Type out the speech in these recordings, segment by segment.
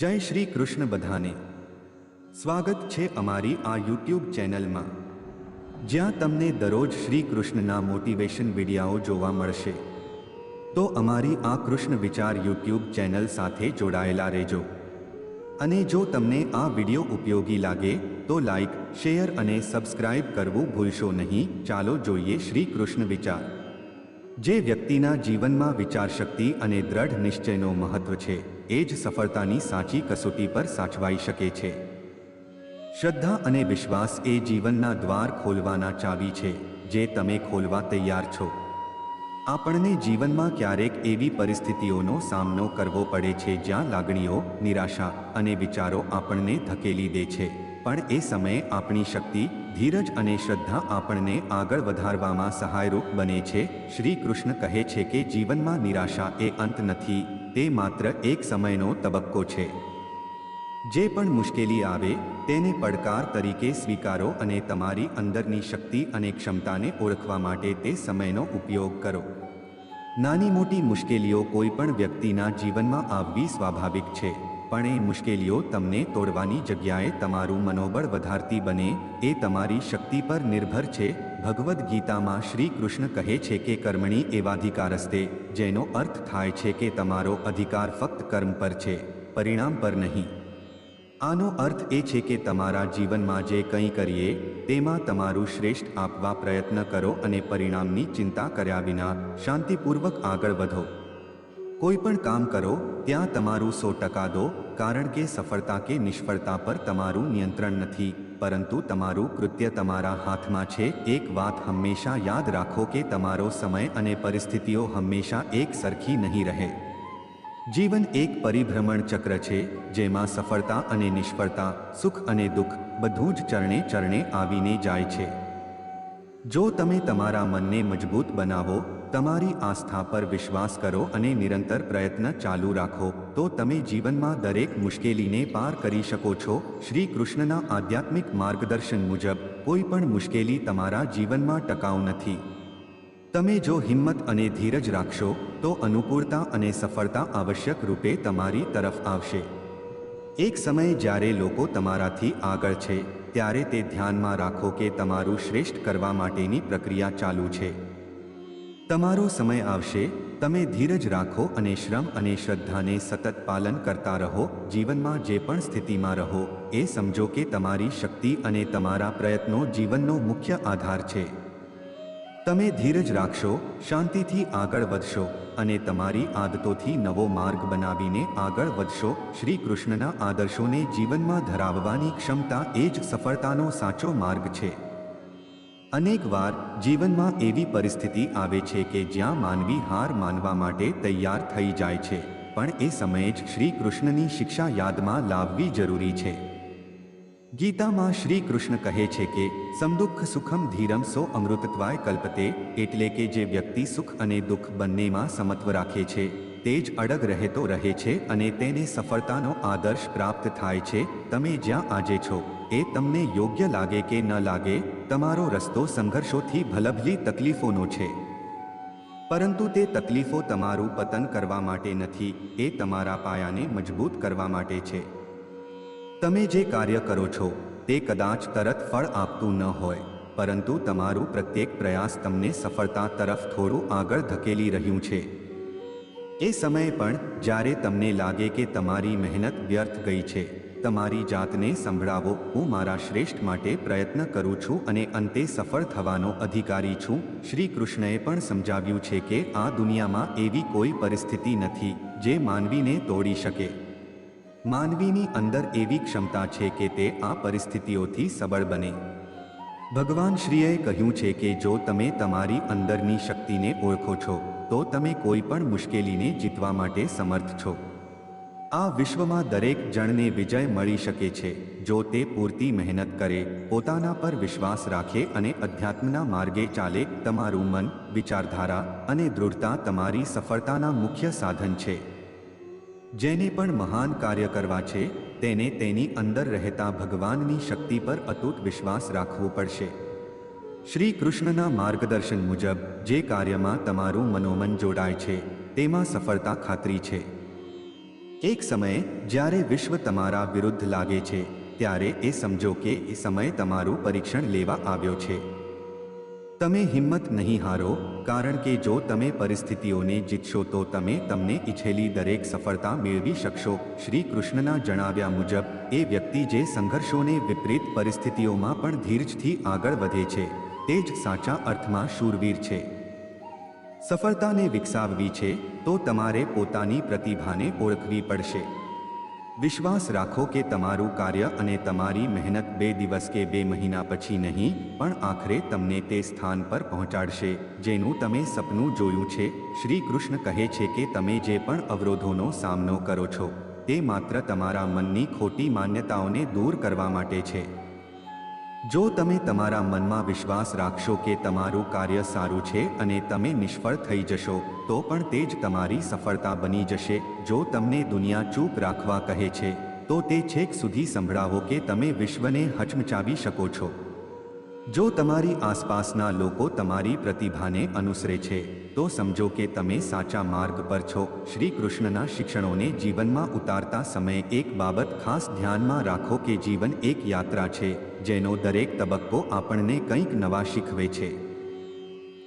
જય શ્રી કૃષ્ણ બધાને. સ્વાગત છે અમારી આ યુટ્યુબ ચેનલમાં. જ્યાં તમને દરરોજ શ્રી કૃષ્ણના મોટિવેશન વિડીયાઓ જોવા મળશે. તો અમારી આ કૃષ્ણ વિચાર યુટ્યુબ ચેનલ સાથે જોડાયેલા રહેજો. અને જો તમને આ વીડિયો ઉપયોગી લાગે, તો લાઈક, શેર અને સબસ્ક્રાઇબ કરવું ભૂલશો નહીં. ચાલો જોઈએ શ્રી કૃષ્ણ વિચાર. જે વ્યક્તિના જીવનમાં વિચારશક્તિ અને દ્રઢ નિશ્ચયનો મહત્વ છે. એ જ સફળતાની સાચી કસોટી પર સાચવાઈ શકે છે. શ્રદ્ધા અને વિશ્વાસ એ જીવનના દ્વાર ખોલવાના ચાવી છે, જે તમે ખોલવા તૈયાર છો. આપણને જીવનમાં ક્યારેક એવી પરિસ્થિતિઓનો સામનો કરવો પડે છે જ્યાં લાગણીઓ, નિરાશા અને વિચારો આપણને ધકેલી દે છે. પણ એ સમયે આપણી શક્તિ, ધીરજ અને શ્રદ્ધા આપણને આગળ વધારવામાં સહાયરૂપ બને છે. શ્રી કૃષ્ણ કહે છે કે જીવનમાં નિરાશા એ અંત નથી. તે માત્ર એક સમયનો તબક્કો છે. જે પણ મુશ્કેલી આવે, તેને પડકાર તરીકે સ્વીકારો અને તમારી અંદરની શક્તિ અને ક્ષમતાને ઓળખવા માટે તે સમયનો ઉપયોગ કરો. નાની મોટી મુશ્કેલીઓ કોઈ પણ વ્યક્તિના જીવનમાં આવવી સ્વાભાવિક છે, પણ એ મુશ્કેલીઓ તમને તોડવાની જગ્યાએ તમારું મનોબળ વધારતી બને, એ તમારી શક્તિ પર નિર્ભર છે ભગવદ્ ગીતામાં શ્રી કૃષ્ણ કહે છે કે કર્મણી એવાધિકારસ્તે, જેનો અર્થ થાય છે કે તમારો અધિકાર ફક્ત કર્મ પર છે, પરિણામ પર નહીં. આનો અર્થ એ છે કે તમારા જીવનમાં જે કંઈ કરીએ, તેમાં તમારું શ્રેષ્ઠ આપવા પ્રયત્ન કરો અને પરિણામની ચિંતા કર્યા વિના શાંતિપૂર્વક આગળ વધો. કોઈ પણ કામ કરો, ત્યાં તમારું સો ટકા દો, કારણ કે સફળતા કે નિષ્ફળતા પર તમારું નિયંત્રણ નથી. પરંતુ તમારું કૃત્ય તમારા હાથમાં છે. એક વાત હંમેશા યાદ રાખો કે તમારો સમય અને પરિસ્થિતિઓ હંમેશા એક સરખી નહીં રહે. જીવન એક પરિભ્રમણ ચક્ર છે, જેમાં સફળતા અને નિષ્ફળતા, સુખ અને દુઃખ બધું જ ચરણે ચરણે આવીને જાય છે. જો તમે તમારા મનને મજબૂત બનાવો, તમારી આસ્થા પર વિશ્વાસ કરો અને નિરંતર પ્રયત્ન ચાલુ રાખો. તો તમે જીવનમાં દરેક મુશ્કેલીને પાર કરી શકો છો. શ્રી કૃષ્ણના આધ્યાત્મિક માર્ગદર્શન મુજબ કોઈ પણ મુશ્કેલી તમારા જીવનમાં ટકાઉ નથી. તમે જો હિંમત અને ધીરજ રાખશો, તો અનુકૂળતા અને સફળતા આવશ્યક રૂપે તમારી તરફ આવશે. એક સમયે જ્યારે લોકો તમારાથી આગળ છે, ત્યારે તે ધ્યાનમાં રાખો કે તમારું શ્રેષ્ઠ કરવા માટેની પ્રક્રિયા ચાલુ છે. તમારો સમય આવશે તમે ધીરજ રાખો અને શ્રમ અને શ્રદ્ધાને સતત પાલન કરતા રહો, જીવનમાં જે પણ સ્થિતિમાં રહો, એ સમજો કે તમારી શક્તિ અને તમારા પ્રયત્નો જીવનનો મુખ્ય આધાર છે. તમે ધીરજ રાખશો, શાંતિથી આગળ વધશો અને તમારી આદતોથી નવો માર્ગ બનાવીને આગળ વધશો. શ્રી કૃષ્ણના આદર્શોને જીવનમાં ધરાવવાની ક્ષમતા એ જ સફળતાનો સાચો માર્ગ છે. અનેક વાર જીવનમાં એવી પરિસ્થિતિ આવે છે કે જ્યાં માનવી હાર માનવા માટે તૈયાર થઈ જાય છે, પણ એ સમયે જ શ્રી કૃષ્ણની શિક્ષા યાદમાં લાવવી જરૂરી છે. ગીતામાં શ્રી કૃષ્ણ કહે છે કે, સમદુઃખ સુખમ ધીરમ સો અમૃતત્વાય કલ્પતે, એટલે કે જે વ્યક્તિ સુખ અને દુઃખ બંનેમાં સમત્વ રાખે છે, તે જ અડગ રહેતો રહે છે અને તેને સફળતાનો આદર્શ પ્રાપ્ત થાય છે, તમે જ્યાં આજે છો, એ તમને યોગ્ય લાગે કે ન લાગે તમારો રસ્તો સંઘર્ષોથી ભલભલી તકલીફોનો છે. પરંતુ તે તકલીફો તમારું પતન કરવા માટે નથી, એ તમારા પાયાને મજબૂત કરવા માટે છે. તમે જે કાર્ય કરો છો, તે કદાચ તરત ફળ આપતું ન હોય, પરંતુ તમારું પ્રત્યેક પ્રયાસ તમને સફળતા તરફ થોડું આગળ ધકેલી રહ્યું છે. એ સમયે પણ જ્યારે તમને લાગે કે તમારી મહેનત વ્યર્થ ગઈ છે તમારી જાતને સંભળાવો. હું મારા શ્રેષ્ઠ માટે પ્રયત્ન કરું છું અને અંતે સફળ થવાનો અધિકારી છું. શ્રી કૃષ્ણએ પણ સમજાવ્યું છે કે આ દુનિયામાં એવી કોઈ પરિસ્થિતિ નથી જે માનવીને તોડી શકે. માનવીની અંદર એવી ક્ષમતા છે કે તે આ પરિસ્થિતિઓથી સબળ બને. ભગવાન શ્રીએ કહ્યું છે કે જો તમે તમારી અંદરની શક્તિને ઓળખો છો, તો તમે કોઈ પણ મુશ્કેલીને જીતવા માટે સમર્થ છો. આ વિશ્વમાં દરેક જણને વિજય મળી શકે છે. જો તે પૂરતી મહેનત કરે, પોતાના પર વિશ્વાસ રાખે અને અધ્યાત્મના માર્ગે ચાલે, તમારું મન, વિચારધારા અને દૃઢતા તમારી સફળતાના મુખ્ય સાધન છે. જેને પણ મહાન કાર્ય કરવા છે, તેને તેની અંદર રહેતા ભગવાનની શક્તિ પર અતૂટ વિશ્વાસ રાખવો પડશે. શ્રી કૃષ્ણના માર્ગદર્શન મુજબ, જે કાર્યમાં તમારું મનોમન જોડાય છે, તેમાં સફળતા ખાતરી છે. એક સમયે જ્યારે વિશ્વ તમારા વિરુદ્ધ લાગે છે, ત્યારે એ સમજો કે એ સમયે તમારું પરીક્ષણ લેવા આવ્યો છે. તમે હિંમત નહીં હારો, કારણ કે જો તમે પરિસ્થિતિઓને જીતશો તો તમે તમને ઈચ્છેલી દરેક સફળતા મેળવી શકશો. શ્રી કૃષ્ણના જણાવ્યા મુજબ, એ વ્યક્તિ જે સંઘર્ષોને વિપરીત પરિસ્થિતિઓમાં પણ ધીરજથી આગળ વધે છે, તે જ સાચા અર્થમાં શૂરવીર છે. સફળતાને વિકસાવવી છે, તો તમારે પોતાની પ્રતિભાને ઓળખવી પડશે. વિશ્વાસ રાખો કે તમારું કાર્ય અને તમારી મહેનત બે દિવસ કે બે મહિના પછી નહીં, પણ આખરે તમને તે સ્થાન પર પહોંચાડશે, જેનું તમે સપનું જોયું છે. શ્રી કૃષ્ણ કહે છે કે તમે જે પણ અવરોધોનો સામનો કરો છો, તે માત્ર તમારા મનની ખોટી માન્યતાઓને દૂર કરવા માટે છે. જો તમે તમારા મનમાં વિશ્વાસ રાખશો કે તમારું કાર્ય સારું છે અને તમે નિષ્ફળ થઈ જશો, તો પણ તે જ તમારી સફળતા બની જશે. જો તમને દુનિયા ચૂપ રાખવા કહે છે, તો તે છેક સુધી સંભળાવો કે તમે વિશ્વને હચમચાવી શકો છો. જો તમારી આસપાસના લોકો તમારી પ્રતિભાને અનુસરે છે, તો સમજો કે તમે સાચા માર્ગ પર છો. શ્રી કૃષ્ણના શિક્ષણોને જીવનમાં ઉતારતા સમયે એક બાબત ખાસ ધ્યાનમાં રાખો કે જીવન એક યાત્રા છે, જેનો દરેક તબક્કો આપણને કંઈક નવા શીખવે છે.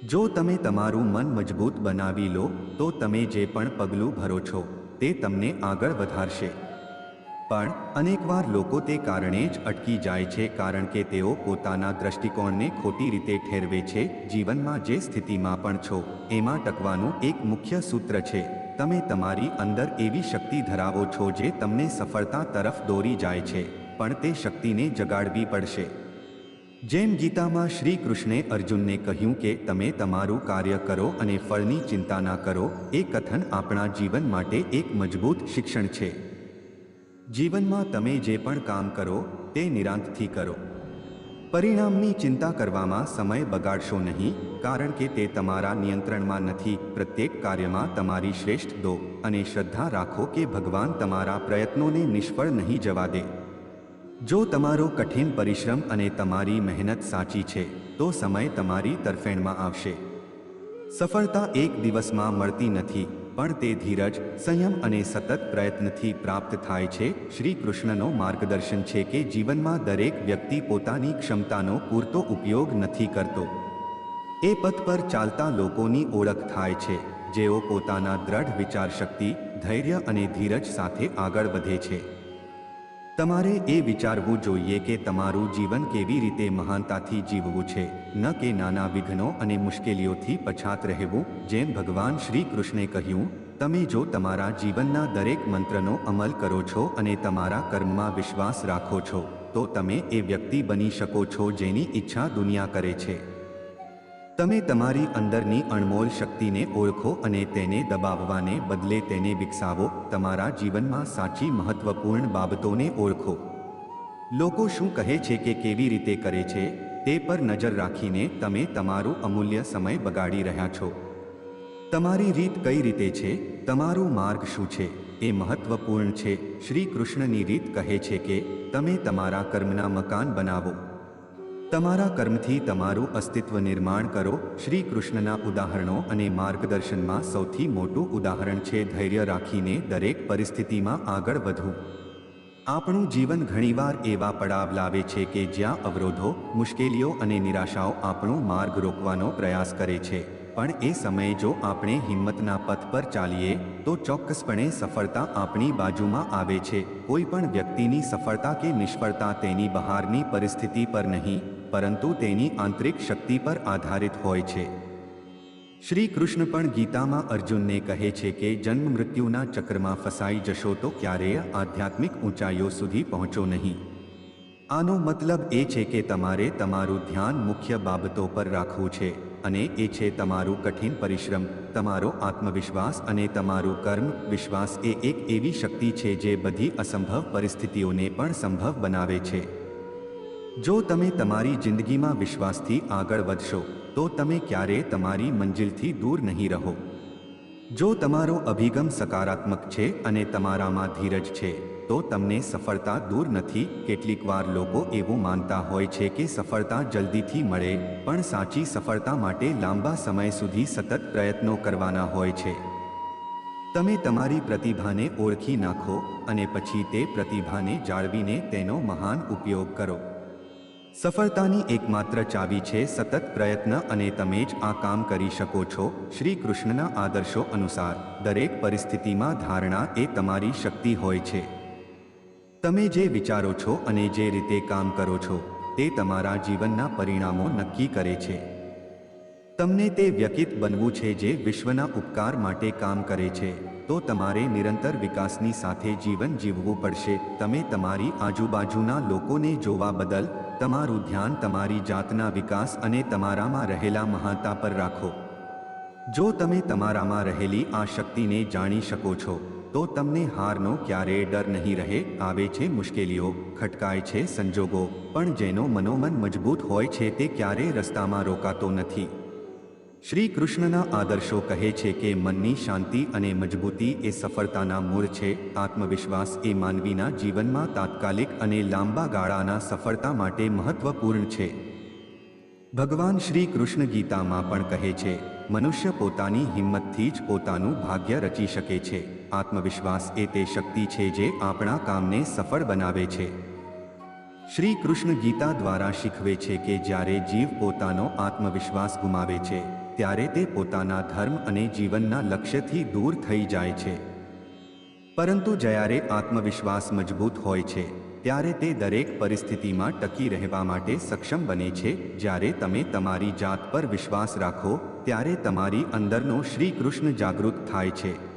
જો તમે તમારું મન મજબૂત બનાવી લો, તો તમે જે પણ પગલું ભરો છો, તે તમને આગળ વધારશે. પણ અનેકવાર લોકો તે કારણે જ અટકી જાય છે કારણ કે તેઓ પોતાના દ્રષ્ટિકોણને ખોટી રીતે ઠેરવે છે જીવનમાં જે સ્થિતિમાં પણ છો, એમાં ટકવાનું એક મુખ્ય સૂત્ર છે. તમે તમારી અંદર એવી શક્તિ ધરાવો છો જે તમને સફળતા તરફ દોરી જાય છે, પણ તે શક્તિને જગાડવી પડશે. જેમ ગીતામાં શ્રી કૃષ્ણે અર્જુનને કહ્યું કે તમે તમારું કાર્ય કરો અને ફળની ચિંતા ના કરો, એ કથન આપણા જીવન માટે એક મજબૂત શિક્ષણ છે. જીવનમાં તમે જે પણ કામ કરો, તે નિરાંતથી કરો. પરિણામની ચિંતા કરવામાં સમય બગાડશો નહીં, કારણ કે તે તમારા નિયંત્રણમાં નથી. પ્રત્યેક કાર્યમાં તમારી શ્રેષ્ઠ દો અને શ્રદ્ધા રાખો કે ભગવાન તમારા પ્રયત્નોને નિષ્ફળ નહીં જવા દે. જો તમારો કઠિન પરિશ્રમ અને તમારી મહેનત સાચી છે, તો સમય તમારી તરફેણમાં આવશે. સફળતા એક દિવસમાં મળતી નથી. પણ તે ધીરજ, સંયમ અને સતત પ્રયત્નથી પ્રાપ્ત થાય છે. શ્રી કૃષ્ણનો માર્ગદર્શન છે કે જીવનમાં દરેક વ્યક્તિ પોતાની ક્ષમતાનો પૂરતો ઉપયોગ નથી કરતો. એ પથ પર ચાલતા લોકોની ઓળખ થાય છે. જેઓ પોતાના દ્રઢ વિચારશક્તિ, ધૈર્ય અને ધીરજ સાથે આગળ વધે છે. તમારે એ વિચારવું જોઈએ કે તમારું જીવન કેવી રીતે મહાનતાથી જીવવું છે. ન કે નાના વિઘ્નો અને મુશ્કેલીઓથી પછાત રહેવું, જેમ ભગવાન શ્રી કૃષ્ણે કહ્યું, તમે જો તમારા જીવનના દરેક મંત્રનો અમલ કરો છો અને તમારા કર્મમાં વિશ્વાસ રાખો છો, તો તમે એ વ્યક્તિ બની શકો છો જેની ઈચ્છા દુનિયા કરે છે. તમે તમારી અંદરની અણમોલ શક્તિને ઓળખો અને તેને દબાવવાને બદલે તેને વિકસાવો. તમારા જીવનમાં સાચી મહત્વપૂર્ણ બાબતોને ઓળખો. લોકો શું કહે છે કે કેવી રીતે કરે છે, તે પર નજર રાખીને તમે તમારું અમૂલ્ય સમય બગાડી રહ્યા છો. તમારી રીત કઈ રીતે છે, તમારું માર્ગ શું છે, એ મહત્વપૂર્ણ છે. શ્રી કૃષ્ણની રીત કહે છે કે, તમે તમારા કર્મના મકાન બનાવો. તમારા કર્મથી તમારું અસ્તિત્વ નિર્માણ કરો. શ્રી કૃષ્ણના ઉદાહરણો અને માર્ગદર્શનમાં સૌથી મોટું ઉદાહરણ છે ધૈર્ય રાખીને દરેક પરિસ્થિતિમાં આગળ વધવું. આપણું જીવન ઘણીવાર એવા પડાવ લાવે છે કે જ્યાં અવરોધો, મુશ્કેલીઓ અને નિરાશાઓ આપણો માર્ગ રોકવાનો પ્રયાસ કરે છે. પણ એ સમયે જો આપણે હિંમતના પથ પર ચાલીએ, તો ચોક્કસપણે સફળતા આપણી બાજુમાં આવે છે. કોઈ પણ વ્યક્તિની સફળતા કે નિષ્ફળતા તેની બહારની પરિસ્થિતિ પર નહીં. પરંતુ તેની આંતરિક શક્તિ પર આધારિત હોય છે. શ્રી કૃષ્ણ પણ ગીતામાં અર્જુનને કહે છે કે, જન્મ મૃત્યુના ચક્રમાં ફસાઈ જશો તો ક્યારેય આધ્યાત્મિક ઊંચાઈઓ સુધી પહોંચો નહીં. આનો મતલબ એ છે કે તમારે તમારું ધ્યાન મુખ્ય બાબતો પર રાખવું છે અને એ છે તમારું કઠિન પરિશ્રમ, તમારો આત્મવિશ્વાસ અને તમારું કર્મ. વિશ્વાસ એ એક એવી શક્તિ છે જે બધી અસંભવ પરિસ્થિતિઓને પણ સંભવ બનાવે છે. જો તમે તમારી જિંદગીમાં વિશ્વાસથી આગળ વધશો, તો તમે ક્યારેય તમારી મંજિલથી દૂર નહીં રહો. જો તમારો અભિગમ સકારાત્મક છે અને તમારામાં ધીરજ છે, તો તમને સફળતા દૂર નથી. કેટલીક વાર લોકો એવું માનતા હોય છે કે સફળતા જલ્દીથી મળે, પણ સાચી સફળતા માટે લાંબા સમય સુધી સતત પ્રયત્નો કરવાના હોય છે. તમે તમારી પ્રતિભાને ઓળખી નાખો અને પછી તે પ્રતિભાને જાળવીને તેનો મહાન ઉપયોગ કરો. સફળતાની એકમાત્ર ચાવી છે સતત પ્રયત્ન અને તમે જ આ કામ કરી શકો છો. શ્રી કૃષ્ણના આદર્શો અનુસાર, દરેક પરિસ્થિતિમાં ધારણા એ તમારી શક્તિ હોય છે. તમે જે વિચારો છો અને જે રીતે કામ કરો છો, તે તમારા જીવનના પરિણામો નક્કી કરે છે. તમને તે વ્યક્તિત્વ બનવું છે જે વિશ્વના ઉપકાર માટે કામ કરે છે. તો તમારે નિરંતર વિકાસની સાથે જીવન જીવવું પડશે. તમે તમારી આજુબાજુના લોકોને જોવા બદલ તમારું ધ્યાન તમારી જાતના વિકાસ અને તમારામાં રહેલા મહાનતા પર રાખો. જો તમે તમારામાં રહેલી આ શક્તિને જાણી શકો છો, તો તમને હારનો ક્યારેય ડર નહીં રહે. આવે છે મુશ્કેલીઓ, ખટકાય છે સંજોગો, પણ જેનો મનોમન મજબૂત હોય છે તે ક્યારેય રસ્તામાં રોકાતો નથી. શ્રી કૃષ્ણના આદર્શો કહે છે કે મનની શાંતિ અને મજબૂતી એ સફળતાના મૂળ છે. આત્મવિશ્વાસ એ માનવીના જીવનમાં તાત્કાલિક અને લાંબા ગાળાના સફળતા માટે મહત્વપૂર્ણ છે. ભગવાન શ્રી કૃષ્ણ ગીતામાં પણ કહે છે, મનુષ્ય પોતાની હિંમતથી જ પોતાનું ભાગ્ય રચી શકે છે. આત્મવિશ્વાસ એ તે શક્તિ છે જે આપણા કામને સફળ બનાવે છે. શ્રી કૃષ્ણ ગીતા દ્વારા શીખવે છે કે જ્યારે જીવ પોતાનો આત્મવિશ્વાસ ગુમાવે છે ત્યારે તે પોતાના ધર્મ અને જીવનના લક્ષ્યથી દૂર થઈ જાય છે. પરંતુ જ્યારે આત્મવિશ્વાસ મજબૂત હોય છે, ત્યારે તે દરેક પરિસ્થિતિમાં ટકી રહેવા માટે સક્ષમ બને છે. જ્યારે તમે તમારી જાત પર વિશ્વાસ રાખો, ત્યારે તમારી અંદરનો શ્રી કૃષ્ણ જાગૃત થાય છે.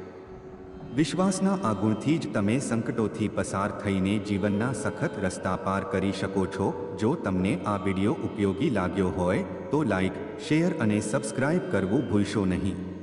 વિશ્વાસના આ ગુણથી જ તમે સંકટોથી પસાર થઈને જીવનના સખત રસ્તા પાર કરી શકો છો. જો તમને આ વિડિયો ઉપયોગી લાગ્યો હોય, તો લાઇક શેર અને સબસ્ક્રાઇબ કરવું ભૂલશો નહીં.